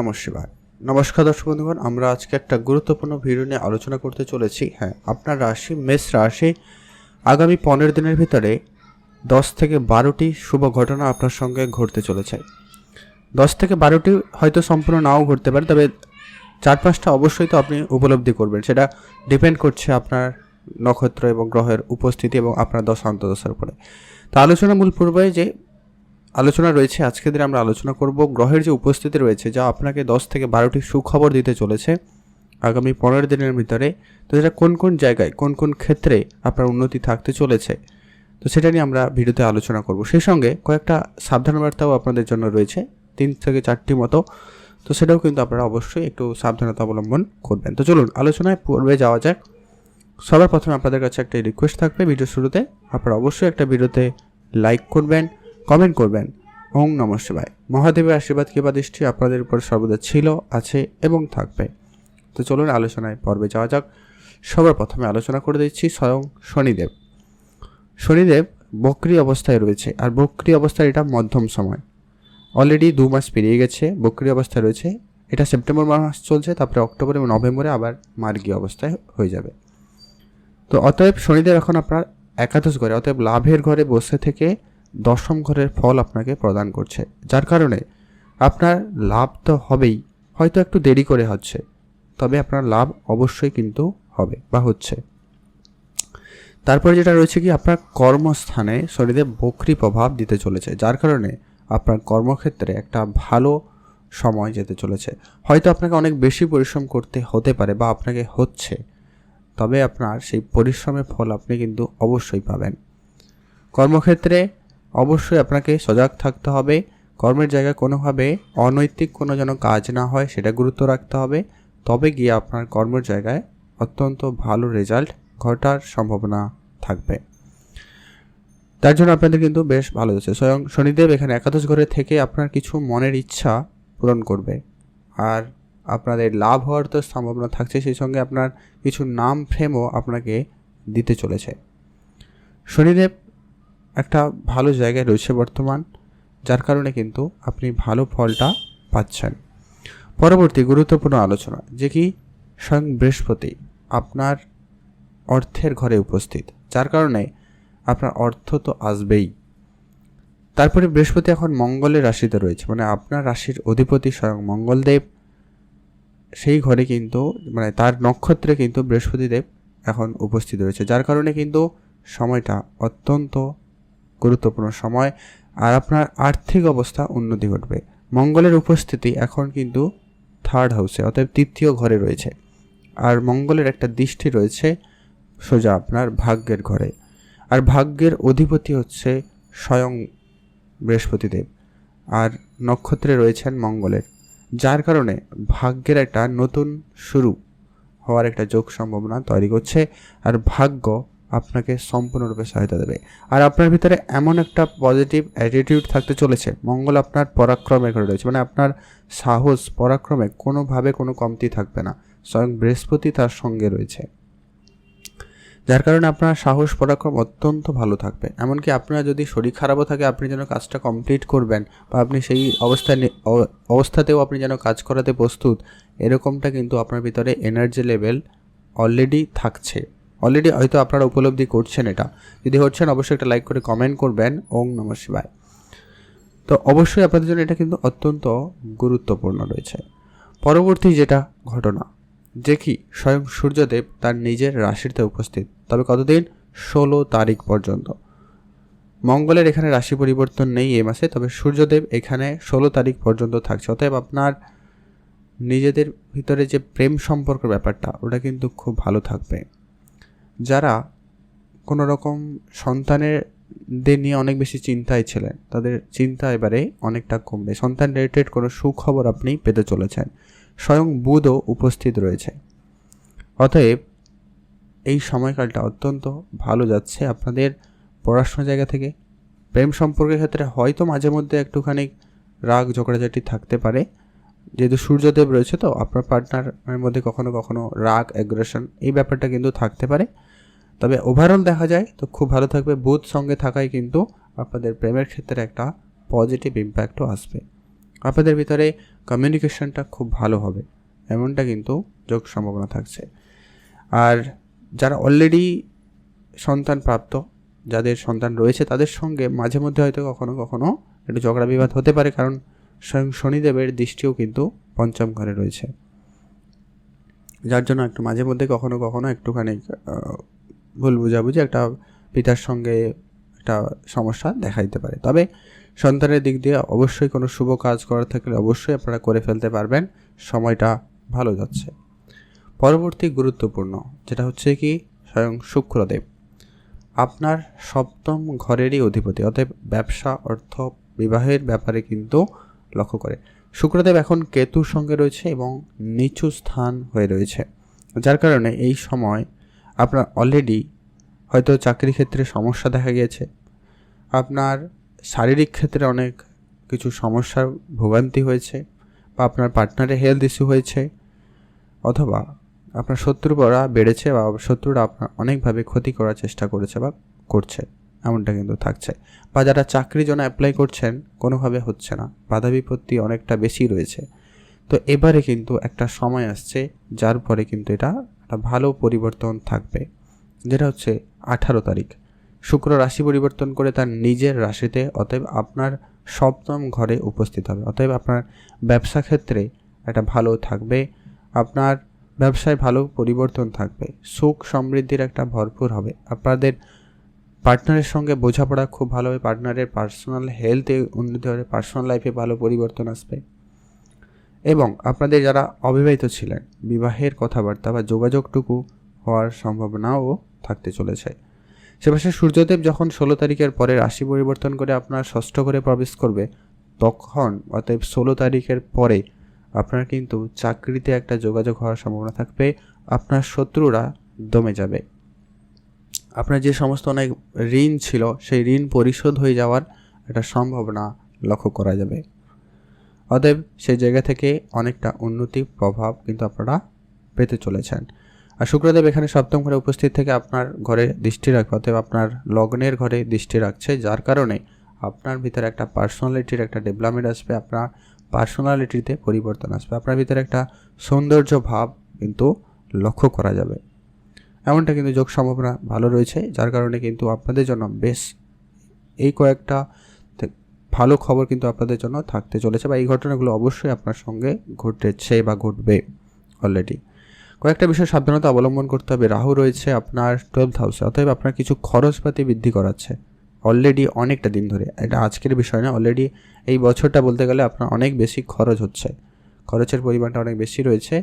নমঃ শিবায়। নমস্কার দর্শক বন্ধুগণ, আমরা আজকে একটা গুরুত্বপূর্ণ ভিডিও নিয়ে আলোচনা করতে চলেছি। হ্যাঁ আপনার রাশি মেষ রাশি, আগামী পনেরো দিনের ভিতরে দশ থেকে বারোটি শুভ ঘটনা আপনার সঙ্গে ঘটতে চলেছে। দশ থেকে বারোটি হয়তো সম্পূর্ণ নাও ঘটতে পারে, তবে চার পাঁচটা অবশ্যই তো আপনি উপলব্ধি করবেন। সেটা ডিপেন্ড করছে আপনার নক্ষত্র এবং গ্রহের উপস্থিতি এবং আপনার দশ অন্তদশার উপরে। তো আলোচনা মূল পূর্বে যে আলোচনা রয়েছে আজকের দিনে আমরা আলোচনা করব গ্রহের যে উপস্থিতি রয়েছে, যা আপনাকে দশ থেকে বারোটি সুখবর দিতে চলেছে আগামী পনেরো দিনের ভিতরে। তো সেটা কোন কোন জায়গায়, কোন কোন ক্ষেত্রে আপনার উন্নতি থাকতে চলেছে, তো সেটা নিয়ে আমরা ভিডিওতে আলোচনা করব। সেই সঙ্গে কয়েকটা সাবধান বার্তাও আপনাদের জন্য রয়েছে, তিন থেকে চারটি মতো, তো সেটাও কিন্তু আপনারা অবশ্যই একটু সাবধানতা অবলম্বন করবেন। তো চলুন, আলোচনায় পূর্বে যাওয়া যাক। সবার প্রথমে আপনাদের কাছে একটা রিকোয়েস্ট থাকবে ভিডিও শুরুতে আপনারা অবশ্যই একটা ভিডিওতে লাইক করবেন কমেন্ট করবেন। ওং নম শিবায়। মহাদেবের আশীর্বাদ কিবা দৃষ্টি আপনাদের উপর সর্বদা ছিল, আছে এবং থাকবে। তো চলুন আলোচনায় পর্বে যাওয়া যাক। সবার প্রথমে আলোচনা করে দিচ্ছি স্বয়ং শনিদেব। শনিদেব বক্রি অবস্থায় রয়েছে, আর বক্রি অবস্থায় এটা মধ্যম সময়। অলরেডি দু মাস পেরিয়ে গেছে, বক্রি অবস্থায় রয়েছে। এটা সেপ্টেম্বর মাস চলছে, তারপরে অক্টোবর এবং নভেম্বরে আবার মার্গী অবস্থায় হয়ে যাবে। তো অতএব শনিদেব এখন আপনার একাদশ ঘরে, অতএব লাভের ঘরে বসে থেকে দশম ঘরের ফল আপনাকে প্রদান করছে। যার কারণে আপনার লাভ তো হবেই, হয়তো একটু দেরি করে হচ্ছে, তবে আপনার লাভ অবশ্যই কিন্তু হবে বা হচ্ছে। তারপরে যেটা রয়েছে কি, আপনার কর্মস্থানে শরীরে বকরি প্রভাব দিতে চলেছে, যার কারণে আপনার কর্মক্ষেত্রে একটা ভালো সময় যেতে চলেছে। হয়তো আপনাকে অনেক বেশি পরিশ্রম করতে হতে পারে বা আপনাকে হচ্ছে, তবে আপনার সেই পরিশ্রমের ফল আপনি কিন্তু অবশ্যই পাবেন। কর্মক্ষেত্রে অবশ্যই আপনাকে সজাগ থাকতে হবে। কর্মের জায়গায় কোনোভাবে অনৈতিক কোনো যেন কাজ না হয় সেটা গুরুত্ব রাখতে হবে। তবে গিয়ে আপনার কর্মের জায়গায় অত্যন্ত ভালো রেজাল্ট ঘটার সম্ভাবনা থাকবে। তার জন্য আপনাদের কিন্তু বেশ ভালো যাচ্ছে স্বয়ং শনিদেব এখানে একাদশ ঘরে থেকে আপনার কিছু মনের ইচ্ছা পূরণ করবে। আর আপনাদের লাভ হওয়ার তো সম্ভাবনা থাকছে, সেই সঙ্গে আপনার কিছু নাম ফ্রেমও আপনাকে দিতে চলেছে। শনিদেব একটা ভালো জায়গায় রয়েছে বর্তমান, যার কারণে কিন্তু আপনি ভালো ফলটা পাচ্ছেন। পরবর্তী গুরুত্বপূর্ণ আলোচনা, যে কি স্বয়ং বৃহস্পতি আপনার অর্থের ঘরে উপস্থিত, যার কারণে আপনার অর্থ তো আসবেই। তারপরে বৃহস্পতি এখন মঙ্গলের রাশিতে রয়েছে মানে আপনার রাশির অধিপতি স্বয়ং মঙ্গলদেব। সেই ঘরে কিন্তু মানে তার নক্ষত্রে কিন্তু বৃহস্পতিদেব এখন উপস্থিত রয়েছে, যার কারণে কিন্তু সময়টা অত্যন্ত গুরুত্বপূর্ণ সময় আর আপনার আর্থিক অবস্থা উন্নতি ঘটবে। মঙ্গলের উপস্থিতি এখন কিন্তু থার্ড হাউসে অতএব তৃতীয় ঘরে রয়েছে। আর মঙ্গলের একটা দৃষ্টি রয়েছে সোজা আপনার ভাগ্যের ঘরে। আর ভাগ্যের অধিপতি হচ্ছে স্বয়ং বৃহস্পতিদেব। আর নক্ষত্রে রয়েছেন মঙ্গলের। যার কারণে ভাগ্যের একটা নতুন শুরু হওয়ার একটা যোগ সম্ভাবনা তৈরি করছে। আর ভাগ্য আপনাকে সম্পূর্ণরূপে সহায়তা দেবে। আর আপনার ভিতরে এমন একটা পজিটিভ অ্যাটিটিউড থাকতে চলেছে, মঙ্গল আপনার পরাক্রমে ঘরে রয়েছে মানে আপনার সাহস পরাক্রমে কোনোভাবে কোনো কমতি থাকবে না, স্বয়ং বৃহস্পতি তার সঙ্গে রয়েছে। যার কারণে আপনার সাহস পরাক্রম অত্যন্ত ভালো থাকবে। এমনকি আপনার যদি শরীর খারাপও থাকে, আপনি যেন কাজটা কমপ্লিট করবেন বা আপনি সেই অবস্থায় অবস্থাতেও আপনি যেন কাজ করাতে প্রস্তুত, এরকমটা কিন্তু আপনার ভিতরে এনার্জি লেভেল অলরেডি থাকছে। অলরেডি হয়তো আপনারা উপলব্ধি করছেন এটা। যদি হচ্ছেন, অবশ্যই একটা লাইক করে কমেন্ট করবেন। ওং নম শিবায়। তো অবশ্যই আপনাদের জন্য এটা কিন্তু অত্যন্ত গুরুত্বপূর্ণ রয়েছে। পরবর্তী যেটা ঘটনা, যে স্বয়ং সূর্যদেব তার নিজের রাশিতে উপস্থিত। তবে কতদিন? ষোলো তারিখ পর্যন্ত। মঙ্গলের এখানে রাশি পরিবর্তন নেই এ মাসে, তবে সূর্যদেব এখানে ষোলো তারিখ পর্যন্ত থাকছে। অতএব আপনার নিজেদের ভিতরে যে প্রেম সম্পর্ক ব্যাপারটা, ওটা কিন্তু খুব ভালো থাকবে। যারা কোনো রকম সন্তানের সন্তানেরদের নিয়ে অনেক বেশি চিন্তায় ছিলেন, তাদের চিন্তা এবারে অনেকটা কমবে। সন্তান রিলেটেড কোনো সুখবর আপনি পেতে চলেছেন। স্বয়ং বুধও উপস্থিত রয়েছে। অতএব এই সময়কালটা অত্যন্ত ভালো যাচ্ছে আপনাদের পড়াশোনার জায়গা থেকে। প্রেম সম্পর্কের ক্ষেত্রে হয়তো মাঝে মধ্যে একটুখানি রাগ ঝগড়াঝাটি থাকতে পারে। যেহেতু সূর্যদেব রয়েছে তো, আপনার পার্টনারের মধ্যে কখনো কখনো রাগ অ্যাগ্রেশন এই ব্যাপারটা কিন্তু থাকতে পারে। তবে ওভারঅল দেখা যায় তো খুব ভালো থাকবে। বুধ সঙ্গে থাকায় কিন্তু আপনাদের প্রেমের ক্ষেত্রে একটা পজিটিভ ইম্প্যাক্টও আসবে। আপনাদের ভিতরে কমিউনিকেশনটা খুব ভালো হবে, এমনটা কিন্তু যোগ সম্ভাবনা থাকছে। আর যারা অলরেডি সন্তান প্রাপ্ত যাদের সন্তান রয়েছে তাদের সঙ্গে মাঝে মধ্যে হয়তো কখনো কখনো একটু ঝগড়া বিবাদ হতে পারে, কারণ স্বয়ং শনিদেবের দৃষ্টিও কিন্তু পঞ্চম ঘরে রয়েছে। যার জন্য একটু মাঝে মধ্যে কখনো কখনো একটুখানি ভুল বুঝাবুঝি একটা পিতার সঙ্গে একটা সমস্যা দেখা দিতে পারে। তবে সন্তানের দিক দিয়ে অবশ্যই কোনো শুভ কাজ করার থাকলে অবশ্যই আপনারা করে ফেলতে পারবেন, সময়টা ভালো যাচ্ছে। পরবর্তী গুরুত্বপূর্ণ যেটা হচ্ছে কি, স্বয়ং শুক্রদেব। আপনার সপ্তম ঘরেরই অধিপতি, অতএব ব্যবসা, অর্থ, বিবাহের ব্যাপারে কিন্তু লক্ষ্য করে। শুক্রদেব এখন কেতুর সঙ্গে রয়েছে এবং নিচু স্থান হয়ে রয়েছে। যার কারণে এই সময় আপনার অলরেডি হয়তো চাকরি ক্ষেত্রে সমস্যা দেখা গিয়েছে। আপনার শারীরিক ক্ষেত্রে অনেক কিছু সমস্যার ভোগান্তি হয়েছে বা আপনার পার্টনারের হেলথ ইস্যু হয়েছে অথবা আপনার শত্রুরা বেড়েছে বা শত্রুরা আপনার অনেকভাবে ক্ষতি করার চেষ্টা করেছে বা করছে, এমনটা কিন্তু থাকছে। বা যারা চাকরির জন্য অ্যাপ্লাই করছেন, কোনোভাবে হচ্ছে না। বাধা বিপত্তি অনেকটা বেশি রয়েছে। তো এবারে কিন্তু একটা সময় আসছে, যার পরে কিন্তু এটা একটা ভালো পরিবর্তন থাকবে, যেটা হচ্ছে আঠারো তারিখ। শুক্র রাশি পরিবর্তন করে তার নিজের রাশিতে, অতএব আপনার সপ্তম ঘরে উপস্থিত হবে। অতএব আপনার ব্যবসা ক্ষেত্রে একটা ভালো থাকবে, আপনার ব্যবসায় ভালো পরিবর্তন থাকবে, সুখ সমৃদ্ধির একটা ভরপুর হবে। আপনাদের পার্টনারের সঙ্গে বোঝাপড়া খুব ভালো হবে, পার্টনারের পার্সোনাল হেলথে উন্নতি হবে, পার্সোনাল লাইফে ভালো পরিবর্তন আসবে। এবং আপনাদের যারা অবিবাহিত ছিলেন, বিবাহের কথাবার্তা বা যোগাযোগটুকু হওয়ার সম্ভাবনাও থাকতে চলেছে। সেপাশে সূর্যদেব যখন ষোলো তারিখের পরে রাশি পরিবর্তন করে আপনার ষষ্ঠ ঘরে প্রবেশ করবে, তখন অতএব ষোলো তারিখের পরে আপনার কিন্তু চাকরিতে একটা যোগাযোগ হওয়ার সম্ভাবনা থাকবে, আপনার শত্রুরা দমে যাবে। আপনার যে সমস্ত অনেক ঋণ ছিল, সেই ঋণ পরিশোধ হয়ে যাওয়ার একটা সম্ভাবনা লক্ষ্য করা যাবে। অতএব সেই জায়গা থেকে অনেকটা উন্নতি প্রভাব কিন্তু আপনারা পেতে চলেছেন। আর শুক্রদেব এখানে সপ্তম ঘরে উপস্থিত থেকে আপনার ঘরে দৃষ্টি রাখবে, অতএব আপনার লগ্নের ঘরে দৃষ্টি রাখছে, যার কারণে আপনার ভিতরে একটা পার্সোনালিটির একটা ডেভেলপমেন্ট আসবে, আপনার পার্সোনালিটিতে পরিবর্তন আসবে, আপনার ভিতরে একটা সৌন্দর্য ভাব কিন্তু লক্ষ্য করা যাবে। এমনটা কিন্তু যোগ সম্ভাবনা ভালো রয়েছে, যার কারণে কিন্তু আপনাদের জন্য বেশ এই কয়েকটা ভালো খবর কিন্তু আপনাদের জন্য থাকতে চলেছে বা এই ঘটনাগুলো অবশ্যই আপনার সঙ্গে ঘটেছে বা ঘটবে অলরেডি কয়েকটা বিষয় সাবধানতা অবলম্বন করতে হবে। রাহু রয়েছে আপনার টুয়েলভ হাউসে অতএব আপনার কিছু খরচপাতি বৃদ্ধি করাচ্ছে অলরেডি অনেকটা দিন ধরে। এটা আজকের বিষয় না অলরেডি এই বছরটা বলতে গেলে আপনার অনেক বেশি খরচ হচ্ছে। খরচের পরিমাণটা অনেক বেশি রয়েছে।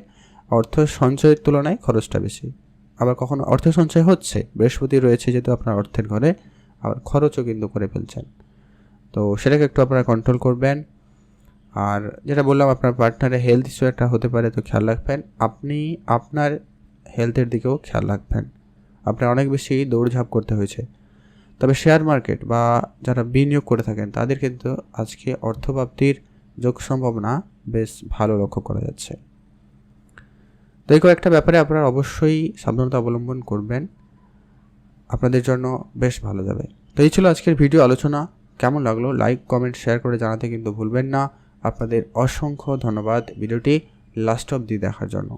অর্থ সঞ্চয়ের তুলনায় খরচটা বেশি। আবার কখনো অর্থ সঞ্চয় হচ্ছে, বৃহস্পতি রয়েছে যেহেতু আপনার অর্থের ঘরে, আবার খরচও কিন্তু করে ফেলছেন। তো সেটাকে একটু আপনারা কন্ট্রোল করবেন। আর যেটা বললাম, আপনার পার্টনারের হেলথ ইস্যু একটা হতে পারে, তো খেয়াল রাখবেন। আপনি আপনার হেলথের দিকেও খেয়াল রাখবেন। আপনার অনেক বেশি দৌড়ঝাঁপ করতে হয়েছে। তবে শেয়ার মার্কেট বা যারা বিনিয়োগ করে থাকেন, তাদের কিন্তু আজকে অর্থপ্রাপ্তির যোগ সম্ভাবনা বেশ ভালো লক্ষ্য করা যাচ্ছে। তো এই কয়েকটা ব্যাপারে আপনারা অবশ্যই সাবধানতা অবলম্বন করবেন। আপনাদের জন্য বেশ ভালো যাবে। তো এই ছিল আজকের ভিডিও আলোচনা। কেমন লাগল? লাইক কমেন্ট শেয়ার করে জানাতে কিন্তু ভুলবেন না। আপনাদের অসংখ্য ধন্যবাদ ভিডিওটি লাস্ট অবধি দেখার জন্য।